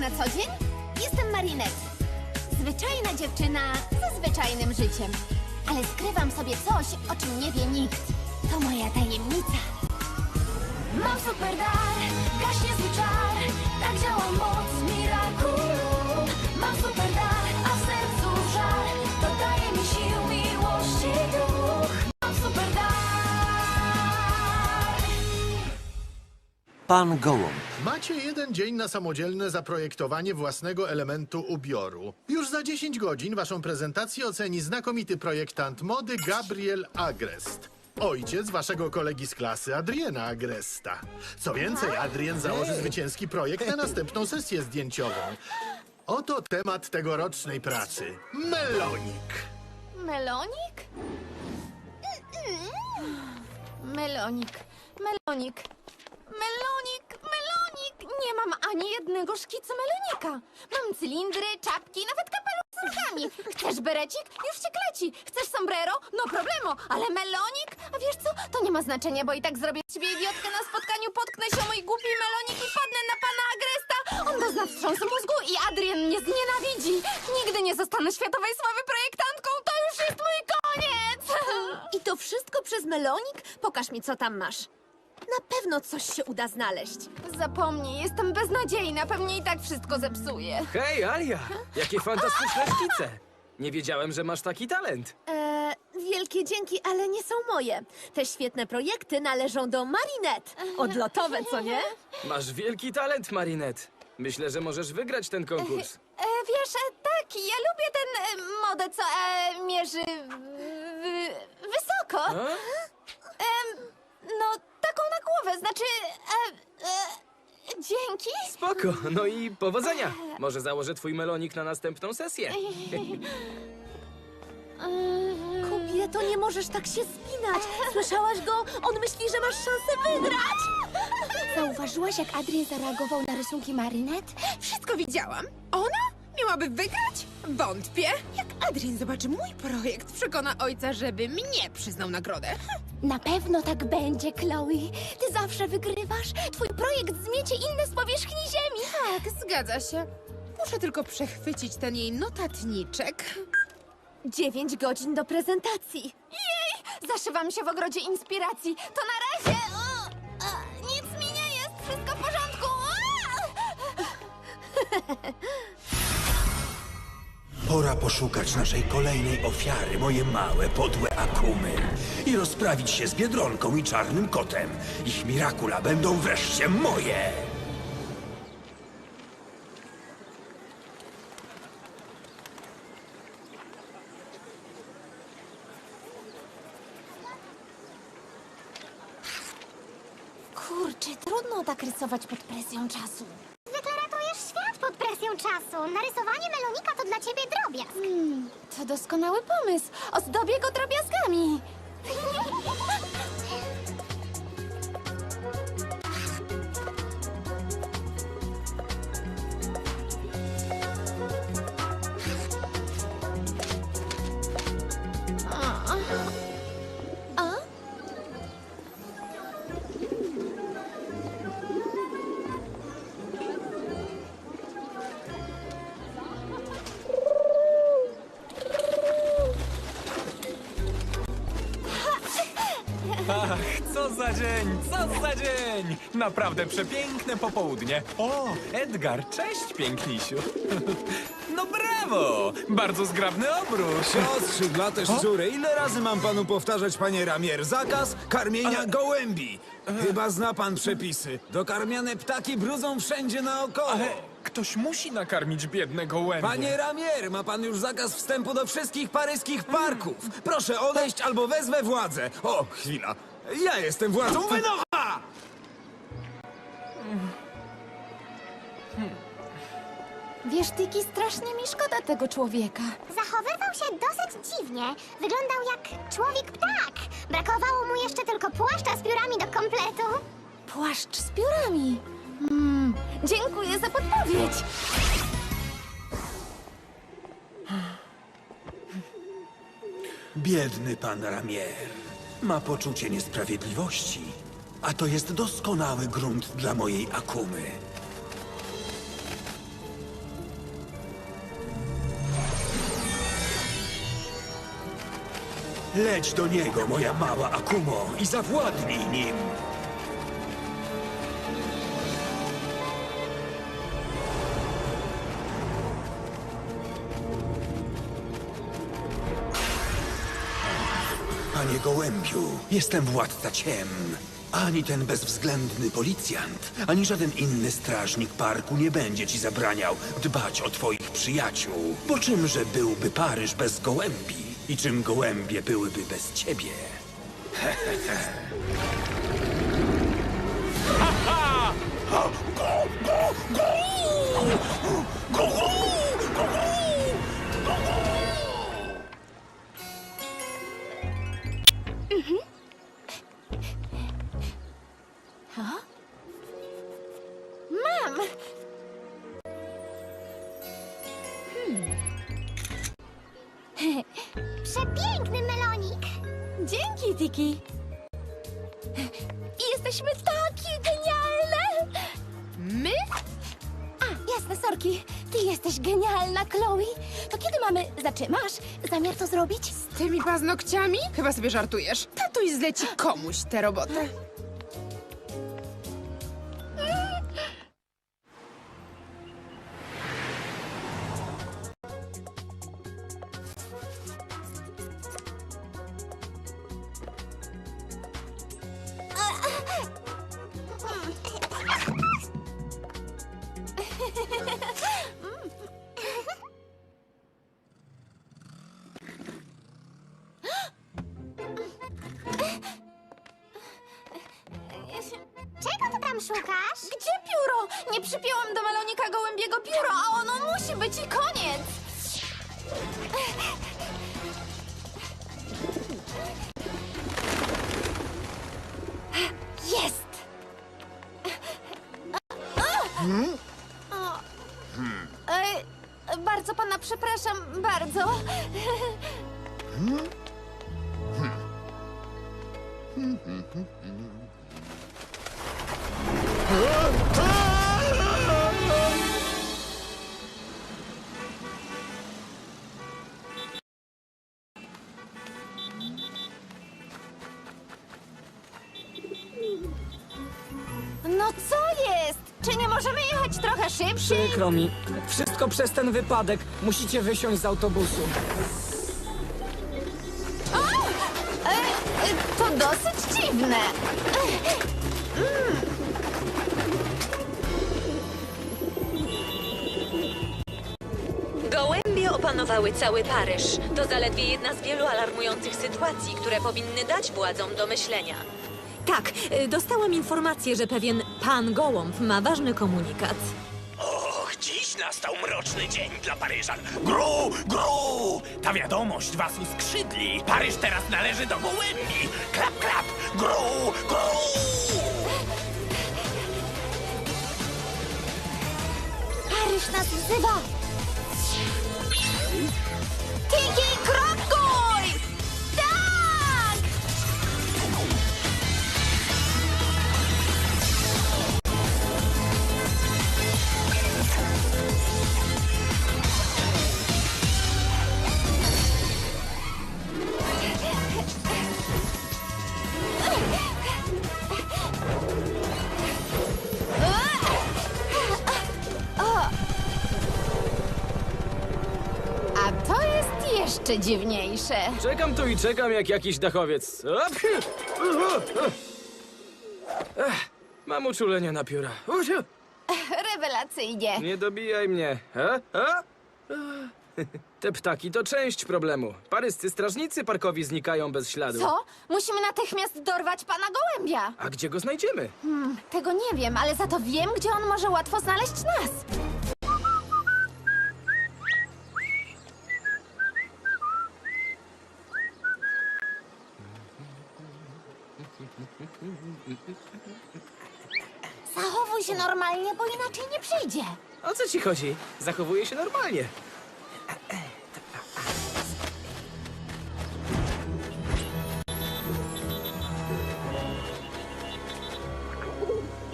na co dzień? Jestem Marinette. Zwyczajna dziewczyna ze zwyczajnym życiem. Ale skrywam sobie coś, o czym nie wie nikt. To moja tajemnica. Mam super dar, gaśnie swój czar. Tak działa moc Pan Gołąb. Macie jeden dzień na samodzielne zaprojektowanie własnego elementu ubioru. Już za 10 godzin waszą prezentację oceni znakomity projektant mody Gabriel Agrest. Ojciec waszego kolegi z klasy, Adriena Agresta. Co więcej, Adrien założy zwycięski projekt na następną sesję zdjęciową. Oto temat tegorocznej pracy. Melonik. Melonik? Melonik, melonik, melonik, melonik. Ani jednego szkicu melonika. Mam cylindry, czapki, nawet kapelusz z różami. Chcesz berecik? Już cię kleci. Chcesz sombrero? No problemo. Ale melonik? A wiesz co? To nie ma znaczenia, bo i tak zrobię z ciebie idiotkę na spotkaniu, potknę się o mój głupi melonik i padnę na pana Agresta. On dozna wstrząsu mózgu i Adrian mnie znienawidzi. Nigdy nie zostanę światowej sławy projektantką. To już jest mój koniec. I to wszystko przez melonik? Pokaż mi, co tam masz. Na pewno coś się uda znaleźć. Zapomnij, jestem beznadziejna, pewnie i tak wszystko zepsuję. Hej, Alia! Jakie fantastyczne szkice! Nie wiedziałem, że masz taki talent. Eee, wielkie dzięki, ale nie są moje. Te świetne projekty należą do Marinette. Odlotowe, co nie? Masz wielki talent, Marinette. Myślę, że możesz wygrać ten konkurs. E, wiesz, e, tak, ja lubię tę e, modę, co e, mierzy w, w, wysoko. A? Em, no, taką na głowę, znaczy... E, e, dzięki. Spoko, no i powodzenia! Może założę twój melonik na następną sesję. Kobieto, nie możesz tak się spinać. Słyszałaś go? On myśli, że masz szansę wygrać. Zauważyłaś, jak Adrian zareagował na rysunki Marinette? Wszystko widziałam. Ona miałaby wygrać? Wątpię. Jak Adrian zobaczy mój projekt, przekona ojca, żeby mnie przyznał nagrodę. Na pewno tak będzie, Chloe. Ty zawsze wygrywasz. Twój projekt zmiecie inne z powierzchni ziemi. Tak, zgadza się. Muszę tylko przechwycić ten jej notatniczek. Dziewięć godzin do prezentacji. Zaszywam się w ogrodzie inspiracji. To na razie. O, nic mi nie jest. Wszystko w porządku. Pora poszukać naszej kolejnej ofiary, moje małe, podłe akumy. I rozprawić się z Biedronką i Czarnym Kotem. Ich mirakula będą wreszcie moje! Kurczę, trudno tak rysować pod presją czasu. Zwykle ratujesz świat pod presją czasu. Narysowanie dla ciebie drobiazg. Hmm, to doskonały pomysł. Ozdobię go drobiazgami. Naprawdę przepiękne popołudnie. O, Edgar, cześć, pięknisiu. No brawo! Bardzo zgrabny obróz. Skrzydlate szczury, ile razy mam panu powtarzać, panie Ramier? Zakaz karmienia gołębi. Chyba zna pan przepisy. Dokarmiane ptaki brudzą wszędzie naokoło. Ale ktoś musi nakarmić biednego łębia. Panie Ramier, ma pan już zakaz wstępu do wszystkich paryskich parków. Proszę odejść albo wezwę władzę. O, chwila. Ja jestem władzą wynocha! Wiesz, Tiki, strasznie mi szkoda tego człowieka. Zachowywał się dosyć dziwnie. Wyglądał jak człowiek ptak. Brakowało mu jeszcze tylko płaszcza z piórami do kompletu. Płaszcz z piórami. Mm, dziękuję za podpowiedź. Biedny pan Ramier. Ma poczucie niesprawiedliwości. A to jest doskonały grunt dla mojej akumy. Leć do niego, moja mała Akumo, i zawładnij nim! Panie Gołębiu, jestem władca ciem. Ani ten bezwzględny policjant, ani żaden inny strażnik parku nie będzie ci zabraniał dbać o twoich przyjaciół. Bo czymże byłby Paryż bez gołębi? I czym gołębie byłyby bez ciebie? Mam! Przepiękny melonik. Dzięki, Tiki! Jesteśmy takie genialne! My? A, jasne, sorki. Ty jesteś genialna, Chloe. To kiedy mamy... Znaczy, masz zamiar to zrobić? Z tymi paznokciami? Chyba sobie żartujesz. Tatuś zleci komuś tę robotę. Bardzo pana przepraszam, bardzo. Przykro mi. Wszystko przez ten wypadek. Musicie wysiąść z autobusu. E, e, to dosyć dziwne. Gołębie opanowały cały Paryż. To zaledwie jedna z wielu alarmujących sytuacji, które powinny dać władzom do myślenia. Tak, y, dostałam informację, że pewien pan Gołąb ma ważny komunikat. Mroczny dzień dla Paryżan. Gru, gru! Ta wiadomość was uskrzydli. Paryż teraz należy do gołębi. Klap, klap, gru, gru! Paryż nas wzywa. Jeszcze dziwniejsze. Czekam tu i czekam jak jakiś dachowiec. Op! Ech, mam uczulenie na pióra. Usiu! Rewelacyjnie. Nie dobijaj mnie. Te ptaki to część problemu. Paryscy strażnicy parkowi znikają bez śladu. Co? Musimy natychmiast dorwać pana gołębia. A gdzie go znajdziemy? Hmm, tego nie wiem, ale za to wiem, gdzie on może łatwo znaleźć nas. Się normalnie, bo inaczej nie przyjdzie. O co ci chodzi? Zachowuję się normalnie.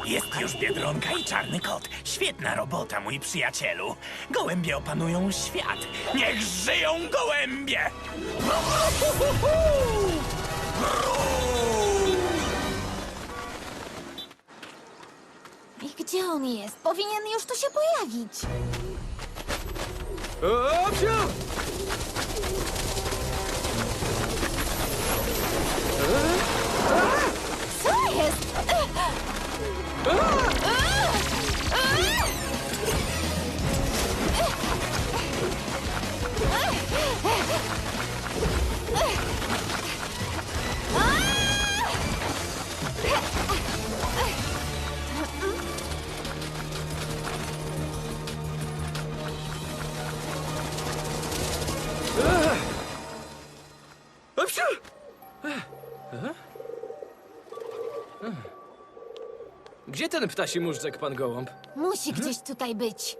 Jest już Biedronka i Czarny Kot. Świetna robota, mój przyjacielu. Gołębie opanują świat. Niech żyją gołębie! gdzie on jest? Powinien już tu się pojawić. Opsiu! Co jest? Ten ptasi móżdżek, pan gołąb? Musi gdzieś tutaj być.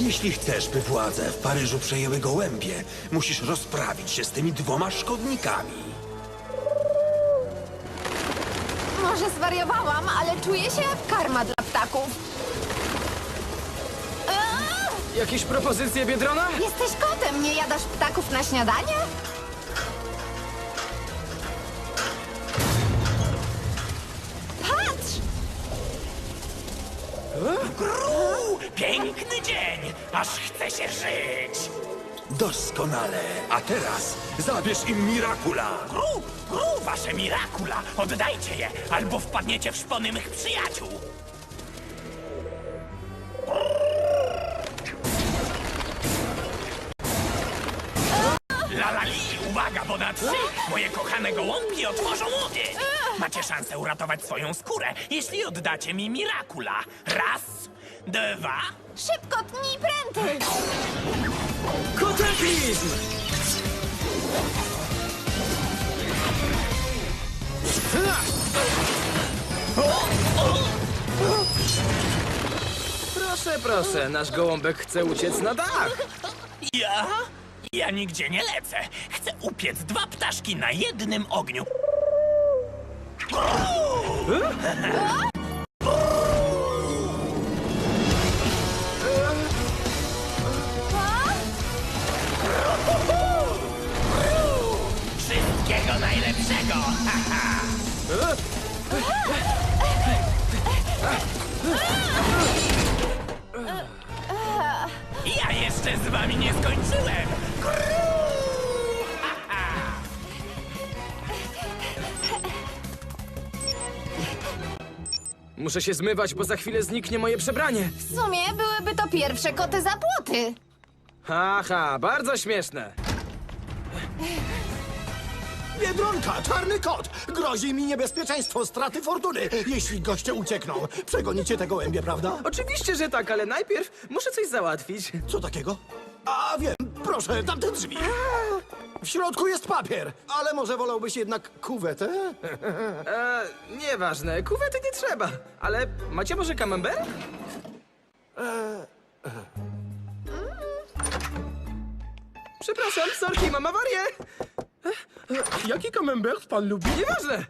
Jeśli chcesz, by władze w Paryżu przejęły gołębie, musisz rozprawić się z tymi dwoma szkodnikami. Może zwariowałam, ale czuję się jak karma dla ptaków. Jakieś propozycje, Biedrona? Jesteś kotem, nie jadasz ptaków na śniadanie? Gru! Piękny dzień! Aż chce się żyć! Doskonale. A teraz zabierz im Mirakula. Gru! Gru, wasze mirakula! Oddajcie je, albo wpadniecie w szpony mych przyjaciół! Uwaga, bo na trzy moje kochane gołąbki otworzą ogień! Macie szansę uratować swoją skórę, jeśli oddacie mi Mirakula. Raz, dwa... Szybko, tnij pręty! Kotepizm! Proszę, proszę, nasz gołąbek chce uciec na dach. Ja? Ja nigdzie nie lecę. Chcę upiec dwa ptaszki na jednym ogniu. Muszę się zmywać, bo za chwilę zniknie moje przebranie. W sumie byłyby to pierwsze koty za płoty. Haha, bardzo śmieszne. Biedronka, czarny kot! Grozi mi niebezpieczeństwo straty fortuny, jeśli goście uciekną. Przegonicie te gołębie, prawda? Oczywiście, że tak, ale najpierw muszę coś załatwić. Co takiego? A wiem, proszę, tamte drzwi. W środku jest papier, ale może wolałbyś jednak kuwetę? E, nieważne, kuwety nie trzeba. Ale macie może camembert? Przepraszam, sorki, mam awarię. Jaki camembert pan lubi? Nieważne.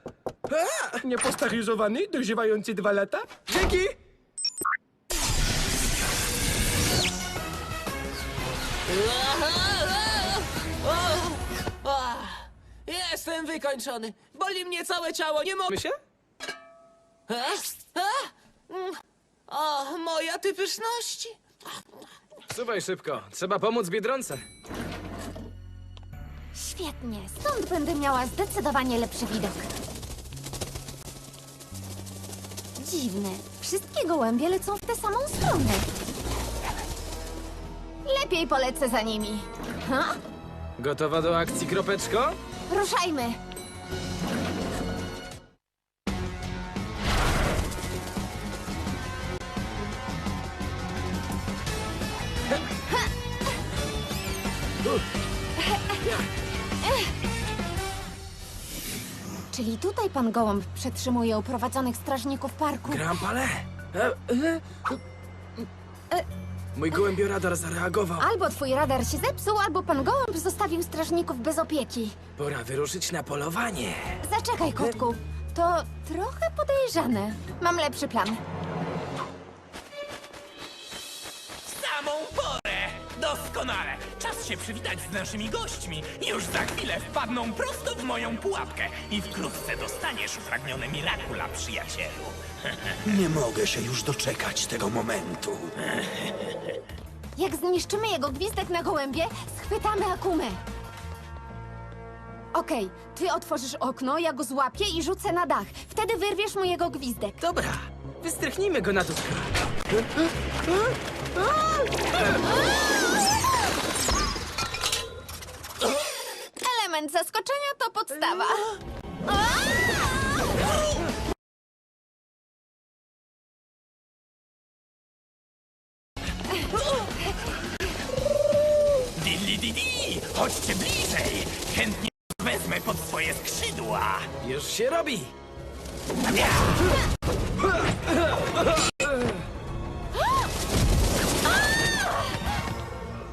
Niepostaryzowany, dożywający dwa lata? Dzięki. Jestem wykończony. Boli mnie całe ciało, nie mogę. Się? A? A? Mm. O, moja ty pyszności. Suwaj szybko, trzeba pomóc Biedronce. Świetnie, stąd będę miała zdecydowanie lepszy widok. Dziwne, wszystkie gołębie lecą w tę samą stronę. Lepiej polecę za nimi. Ha? Gotowa do akcji, kropeczko? Ruszajmy! Czyli tutaj pan Gołąb przetrzymuje uprowadzonych strażników parku. Grampale? E, e, Mój gołębioradar zareagował. Albo twój radar się zepsuł, albo pan Gołąb zostawił strażników bez opieki. Pora wyruszyć na polowanie. Zaczekaj, kotku. To trochę podejrzane. Mam lepszy plan. Doskonale! Czas się przywitać z naszymi gośćmi. Już za chwilę wpadną prosto w moją pułapkę i wkrótce dostaniesz upragnione Mirakula, przyjacielu. Nie mogę się już doczekać tego momentu. Jak zniszczymy jego gwizdek na gołębie, schwytamy Akumę. Okej, ty otworzysz okno, ja go złapię i rzucę na dach. Wtedy wyrwiesz mu jego gwizdek. Dobra, wystrychnijmy go na dudka. Element zaskoczenia to podstawa. Dilli didi! Chodźcie bliżej! Chętnie wezmę pod swoje skrzydła! Już się robi.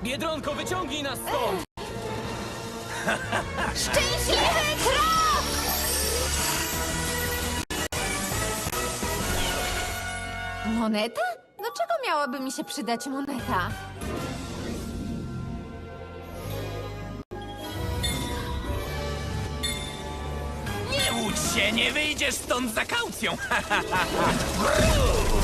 Biedronko, wyciągnij nas stąd! Szczęśliwy krok! Moneta? Do czego miałaby mi się przydać moneta? Nie łudź się, nie wyjdziesz stąd za kaucją!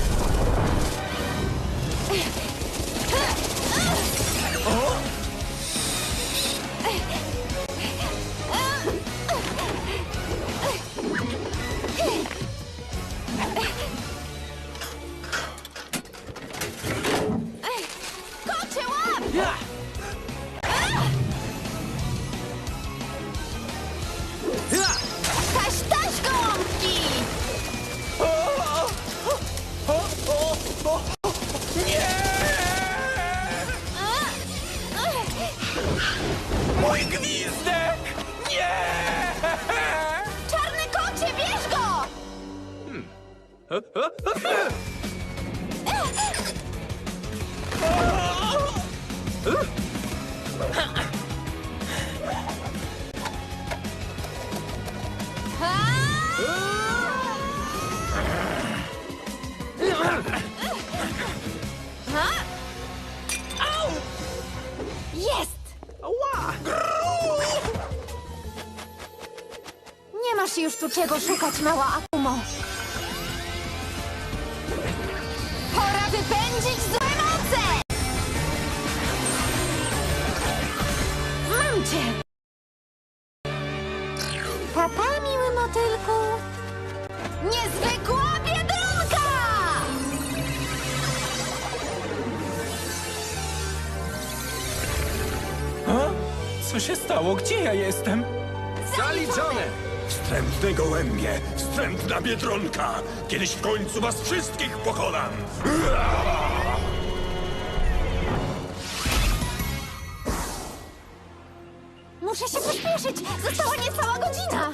Jest! Nie masz już tu czego szukać, mała Akumo. Wypędzić złe moce! Mam cię! Papa, miły motylku. Niezwykła biedronka! A? Co się stało? Gdzie ja jestem? Zaliczone! Wstrętne gołębie, wstrętna biedronka. Kiedyś w końcu was wszystkich pokonam. Muszę się pospieszyć! Została niecała godzina!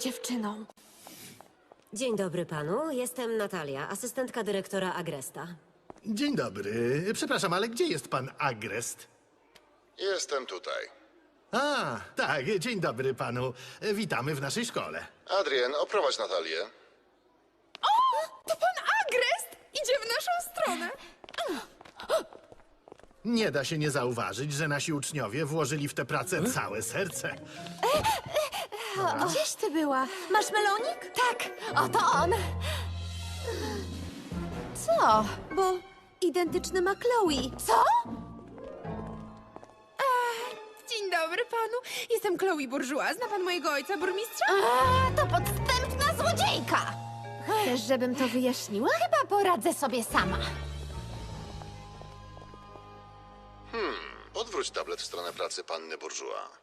Dziewczyną? Dzień dobry panu, jestem Natalia, asystentka dyrektora Agresta. Dzień dobry. Przepraszam, ale gdzie jest pan Agrest? Jestem tutaj. A, tak, dzień dobry panu. Witamy w naszej szkole. Adrien, oprowadź Natalię. To pan Agrest idzie w naszą stronę. Nie da się nie zauważyć, że nasi uczniowie włożyli w tę pracę całe serce. Gdzieś ty była? Masz melonik? Tak, oto on! Co? Bo identyczny ma Chloe. Co? Dzień dobry panu. Jestem Chloe Bourgeois. Zna pan mojego ojca, burmistrza? A, to podstępna złodziejka! Chcesz, żebym to wyjaśniła? Chyba poradzę sobie sama. Odwróć tablet w stronę pracy panny Bourgeois.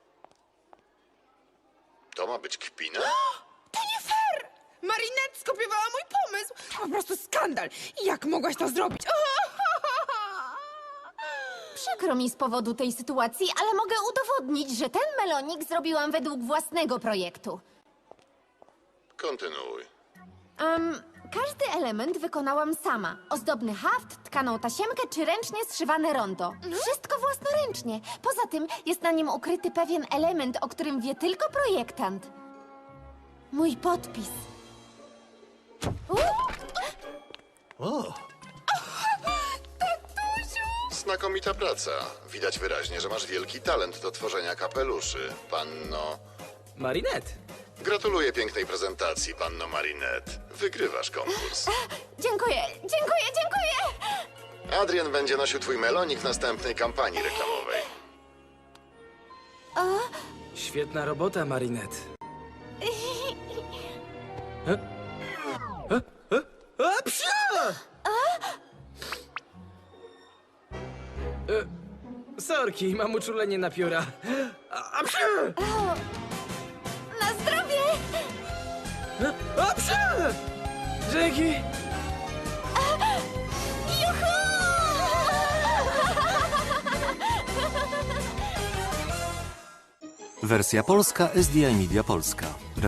To ma być kpina? To nie fair! Marinette skopiowała mój pomysł. Po prostu skandal. Jak mogłaś to zrobić? Przykro mi z powodu tej sytuacji, ale mogę udowodnić, że ten melonik zrobiłam według własnego projektu. Kontynuuj. Em, każdy element wykonałam sama. Ozdobny haft, tkaną tasiemkę czy ręcznie zszywane rondo. Wszystko własnoręcznie. Poza tym jest na nim ukryty pewien element, o którym wie tylko projektant. Mój podpis. O, Znakomita praca. Widać wyraźnie, że masz wielki talent do tworzenia kapeluszy, panno. Marinette. Gratuluję pięknej prezentacji, panno Marinette. Wygrywasz konkurs. Dziękuję, dziękuję, dziękuję! Adrian będzie nosił twój melonik w następnej kampanii reklamowej. Świetna robota, Marinette. E? E? E? A, psia! E, Sorki, mam uczulenie na pióra. A, a, psia! Psia! Dzięki! Wersja polska SDI Media Polska.